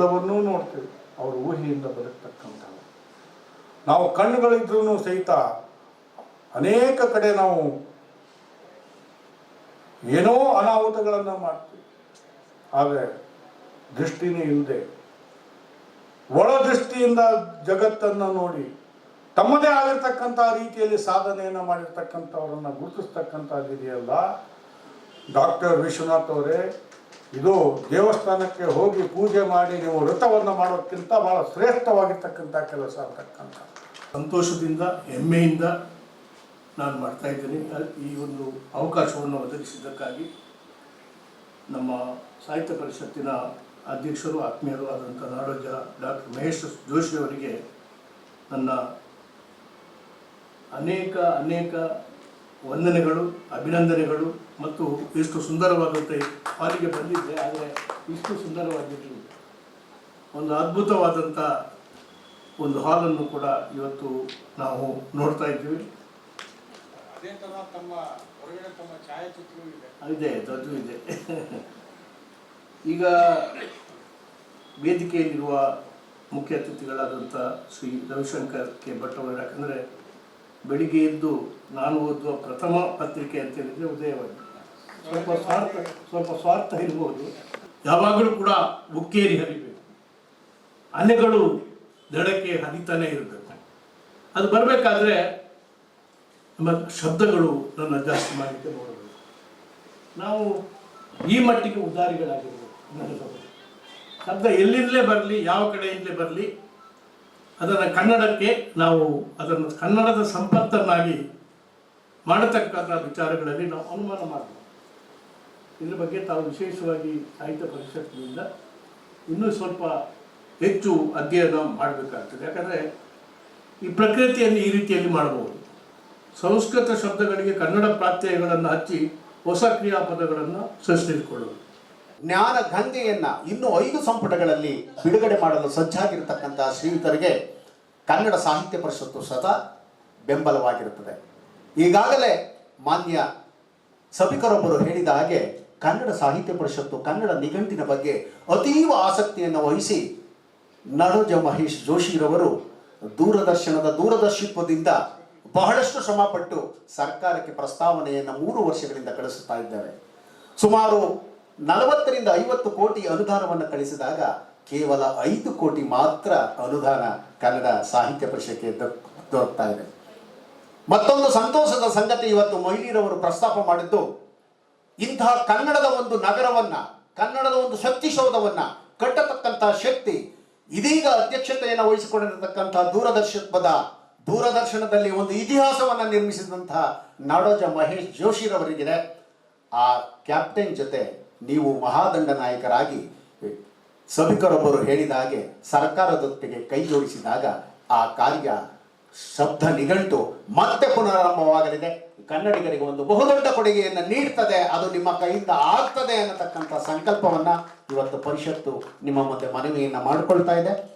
ದೃಷ್ಟಿಯಿಂದ ಬದುಕ್ತಕ್ಕಂಥವು ನಾವು ಕಣ್ಣುಗಳಿದ್ರೂ ಸಹಿತ ಅನೇಕ ಕಡೆ ನಾವು ಏನೋ ಅನಾಹುತಗಳನ್ನು ಮಾಡ್ತೀವಿ. ಆದರೆ ದೃಷ್ಟಿನೇ ಇಲ್ಲದೆ ಒಳ ದೃಷ್ಟಿಯಿಂದ ಜಗತ್ತನ್ನು ನೋಡಿ, ತಮ್ಮದೇ ಆಗಿರ್ತಕ್ಕಂಥ ರೀತಿಯಲ್ಲಿ ಸಾಧನೆಯನ್ನು ಮಾಡಿರ್ತಕ್ಕಂಥವರನ್ನು ಗುರುತಿಸ್ತಕ್ಕಂಥದ್ದಿದೆಯಲ್ಲ, ಡಾಕ್ಟರ್ ವಿಶ್ವನಾಥ್ ಅವರೇ ಇದು ದೇವಸ್ಥಾನಕ್ಕೆ ಹೋಗಿ ಪೂಜೆ ಮಾಡಿ ನೀವು ವ್ರತವನ್ನು ಮಾಡೋಕ್ಕಿಂತ ಬಹಳ ಶ್ರೇಷ್ಠವಾಗಿರ್ತಕ್ಕಂಥ ಕೆಲಸ ಅಂತಕ್ಕಂಥ. ಸಂತೋಷದಿಂದ, ಹೆಮ್ಮೆಯಿಂದ ನಾನು ಮಾಡ್ತಾ ಇದ್ದೀನಿ. ಈ ಒಂದು ಅವಕಾಶವನ್ನು ಒದಗಿಸಿದ್ದಕ್ಕಾಗಿ ನಮ್ಮ ಸಾಹಿತ್ಯ ಪರಿಷತ್ತಿನ ಅಧ್ಯಕ್ಷರು, ಆತ್ಮೀಯರು ಆದಂಥ ನಾಡೋಜ ಡಾಕ್ಟರ್ ಮಹೇಶ್ ಜೋಶಿಯವರಿಗೆ ನನ್ನ ಅನೇಕ ಅನೇಕ ವಂದನೆಗಳು, ಅಭಿನಂದನೆಗಳು. ಮತ್ತು ಎಷ್ಟು ಸುಂದರವಾದಂತೆ ಪಾಲಿಗೆ ಬಂದಿದ್ದೆ ಆದರೆ ಇಷ್ಟು ಸುಂದರವಾಗಿರಲಿಲ್ಲ ಒಂದು ಅದ್ಭುತವಾದಂಥ ಒಂದು ಹಾಲನ್ನು ಕೂಡ ಇವತ್ತು ನಾವು ನೋಡ್ತಾ ಇದ್ದೀವಿ. ಇದೆ. ಅದು ಇದೆ. ಈಗ ವೇದಿಕೆಯಲ್ಲಿರುವ ಮುಖ್ಯ ಅತಿಥಿಗಳಾದಂಥ ಶ್ರೀ ರವಿಶಂಕರ್ ಕೆ ಭಟ್ ಅವರು ಯಾಕಂದರೆ ಬೆಳಿಗ್ಗೆ ಎದ್ದು ನಾನು ಓದುವ ಪ್ರಥಮ ಪತ್ರಿಕೆ ಅಂತ ಹೇಳಿದರೆ ಉದಯವಾಗಿ ಸ್ವಲ್ಪ ಸ್ವಾರ್ಥ ಸ್ವಲ್ಪ ಸ್ವಾರ್ಥ ಇರ್ಬೋದು. ಯಾವಾಗಲೂ ಕೂಡ ಉಕ್ಕೇರಿ ಹರಿಬೇಕು. ಅಲೆಗಳು ದಡಕ್ಕೆ ಹರಿತಾನೆ ಇರಬೇಕು ಅದು ಬರಬೇಕಾದ್ರೆ ನಮ್ಮ ಶಬ್ದಗಳು ನನ್ನ ಜಾಸ್ತಿ ಮಾಡಲಿಕ್ಕೆ ನೋಡಬೇಕು. ನಾವು ಈ ಮಟ್ಟಿಗೆ ಉದಾರಿಗಳಾಗಿರ್ಬೇಕು. ಶಬ್ದ ಎಲ್ಲಿಂದಲೇ ಬರಲಿ, ಯಾವ ಕಡೆಯಿಂದಲೇ ಬರಲಿ ಅದನ್ನು ಕನ್ನಡಕ್ಕೆ ನಾವು ಅದನ್ನು ಕನ್ನಡದ ಸಂಪತ್ತನ್ನಾಗಿ ಮಾಡತಕ್ಕಂಥ ವಿಚಾರಗಳಲ್ಲಿ ನಾವು ಅನುಮಾನ ಮಾಡಬೇಕು ಇದ್ರ ಬಗ್ಗೆ ತಾವು ವಿಶೇಷವಾಗಿ ಸಾಹಿತ್ಯ ಪರಿಷತ್ತಿನಿಂದ ಇನ್ನೂ ಸ್ವಲ್ಪ ಹೆಚ್ಚು ಅಧ್ಯಯನ ಮಾಡಬೇಕಾಗ್ತದೆ. ಯಾಕಂದರೆ ಈ ಪ್ರಕೃತಿಯನ್ನು ಈ ರೀತಿಯಲ್ಲಿ ಮಾಡಬಹುದು. ಸಂಸ್ಕೃತ ಶಬ್ದಗಳಿಗೆ ಕನ್ನಡ ಪ್ರಾತ್ಯಯಗಳನ್ನು ಹಚ್ಚಿ ಹೊಸ ಕ್ರಿಯಾಪದಗಳನ್ನು ಸೃಷ್ಟಿಸಿಕೊಳ್ಳುವುದು. ಜ್ಞಾನ ಗಂಗೆಯನ್ನ ಇನ್ನು ಐದು ಸಂಪುಟಗಳಲ್ಲಿ ಬಿಡುಗಡೆ ಮಾಡಲು ಸಜ್ಜಾಗಿರತಕ್ಕಂತಹ ಶ್ರೀಯುತರಿಗೆ ಕನ್ನಡ ಸಾಹಿತ್ಯ ಪರಿಷತ್ತು ಸದಾ ಬೆಂಬಲವಾಗಿರುತ್ತದೆ. ಈಗಾಗಲೇ ಮಾನ್ಯ ಸಭಿಕರೊಬ್ಬರು ಹೇಳಿದ ಹಾಗೆ ಕನ್ನಡ ಸಾಹಿತ್ಯ ಪರಿಷತ್ತು ಕನ್ನಡ ನಿಘಂಟಿನ ಬಗ್ಗೆ ಅತೀವ ಆಸಕ್ತಿಯನ್ನು ವಹಿಸಿ ನರೋಜ ಮಹೇಶ್ ಜೋಶಿರವರು ದೂರದರ್ಶನದ ದೂರದರ್ಶಿತ್ವದಿಂದ ಬಹಳಷ್ಟು ಶ್ರಮಪಟ್ಟು ಸರ್ಕಾರಕ್ಕೆ ಪ್ರಸ್ತಾವನೆಯನ್ನು ಮೂರು ವರ್ಷಗಳಿಂದ ಕಳಿಸುತ್ತಾ ಇದ್ದಾರೆ. ಸುಮಾರು ನಲವತ್ತರಿಂದ ಐವತ್ತು ಕೋಟಿ ಅನುದಾನವನ್ನು ಕಳಿಸಿದಾಗ ಕೇವಲ ಐದು ಕೋಟಿ ಮಾತ್ರ ಅನುದಾನ ಕನ್ನಡ ಸಾಹಿತ್ಯ ಪರಿಷತ್ಗೆ ದೊರಕ್ತಾ ಇದೆ. ಮತ್ತೊಂದು ಸಂತೋಷದ ಸಂಗತಿ ಇವತ್ತು ಮೊಯ್ಲಿರವರು ಪ್ರಸ್ತಾಪ ಮಾಡಿದ್ದು ಇಂತಹ ಕನ್ನಡದ ಒಂದು ನಗರವನ್ನ, ಕನ್ನಡದ ಒಂದು ಶಕ್ತಿಶೋಧವನ್ನ ಕಟ್ಟತಕ್ಕಂತಹ ಶಕ್ತಿ, ಇದೀಗ ಅಧ್ಯಕ್ಷತೆಯನ್ನು ವಹಿಸಿಕೊಂಡಿರತಕ್ಕಂತಹ ದೂರದರ್ಶನದ, ದೂರದರ್ಶನದಲ್ಲಿ ಒಂದು ಇತಿಹಾಸವನ್ನ ನಿರ್ಮಿಸಿದಂತಹ ನಾಡೋಜ ಮಹೇಶ್ ಜೋಶಿರವರಿಗಿದೆ. ಆ ಕ್ಯಾಪ್ಟನ್ ಜೊತೆ ನೀವು ಮಹಾದಂಡ ನಾಯಕರಾಗಿ ಸಭಿಕರೊಬ್ಬರು ಹೇಳಿದ ಹಾಗೆ ಸರ್ಕಾರದೊಟ್ಟಿಗೆ ಕೈ ಜೋಡಿಸಿದಾಗ ಆ ಕಾರ್ಯ ಶಬ್ದ ನಿಘಂಟು ಮತ್ತೆ ಪುನರಾರಂಭವಾಗಲಿದೆ. ಕನ್ನಡಿಗರಿಗೆ ಒಂದು ಬಹುದೊಡ್ಡ ಕೊಡುಗೆಯನ್ನು ನೀಡ್ತದೆ. ಅದು ನಿಮ್ಮ ಕೈಯಿಂದ ಆಗ್ತದೆ ಅನ್ನತಕ್ಕಂಥ ಸಂಕಲ್ಪವನ್ನ ಇವತ್ತು ಪರಿಷತ್ತು ನಿಮ್ಮ ಮುಂದೆ ಮನವಿಯನ್ನು ಮಾಡಿಕೊಳ್ತಾ ಇದೆ.